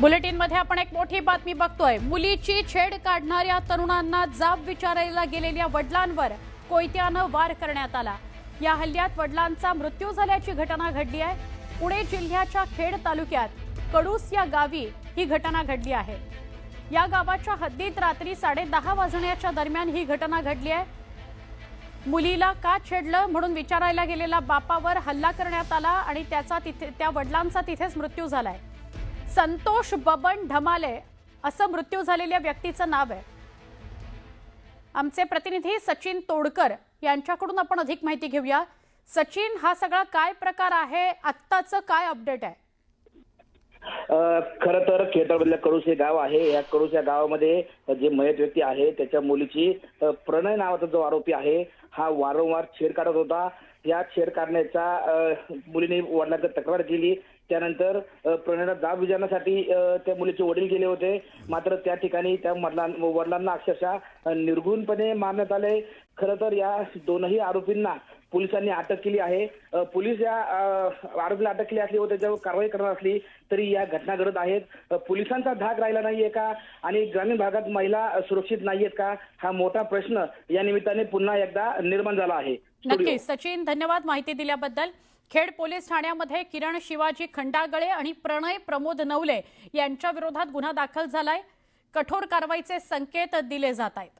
बुलेटिनमध्ये आपण एक मोठी बातमी बघतोय. मुलीची छेड काढणाऱ्या तरुणांना जाब विचारायला गेलेल्या वडिलांवर कोयत्यानं वार करण्यात आला. या हल्ल्यात वडिलांचा मृत्यू झाल्याची घटना घडली आहे. पुणे जिल्ह्याच्या खेड तालुक्यात कडूस या गावी ही घटना घडली आहे. या गावाच्या हद्दीत रात्री साडेदहा वाजण्याच्या दरम्यान ही घटना घडली आहे. मुलीला का छेडलं म्हणून विचारायला गेलेला बापावर हल्ला करण्यात आला आणि त्याचा तिथे त्या वडिलांचा तिथेच मृत्यू झालाय. संतोष बबन ढमाले असं मृत्यू झालेल्या व्यक्तीचं नाव आहे. आमचे प्रतिनिधी सचिन तोडकर यांच्याकडून आपण अधिक माहिती घेऊया. सचिन हा सगळा काय प्रकार आहे? आत्ताचं काय अपडेट आहे? खर तर खेतळमधल्या कडूस हे गाव आहे. या कडूस या गावामध्ये जे मयत व्यक्ती आहे त्याच्या मुलीची प्रणय नावाचा जो आरोपी आहे हा वारंवार छेड काढत होता. या छेड काढण्याचा मुलीने वडिलांकडे तक्रार केली. त्यानंतर प्रणयला जाब विचारण्यासाठी त्या मुलीचे वडील गेले होते. मात्र त्या ठिकाणी त्या वडिलांना अक्षरशः निर्गुणपणे मारण्यात आले. खरं तर या दोनही आरोपींना पोलिसांनी अटक केली आहे. पोलीस या आरोपीला अटक केली असली व त्याच्यावर कारवाई करणार असली तरी या घटना घडत आहेत. पोलिसांचा धाक राहिला नाहीये का? आणि ग्रामीण भागात महिला सुरक्षित नाहीयेत का? हा मोठा प्रश्न या निमित्ताने पुन्हा एकदा निर्माण झाला आहे. नक्कीच. सचिन धन्यवाद माहिती दिल्याबद्दल. खेड पोलीस ठाण्यामध्ये किरण शिवाजी खंडागळे आणि प्रणय प्रमोद नवले यांच्या विरोधात गुन्हा दाखल झालाय. कठोर कारवाईचे संकेत दिले जात आहेत.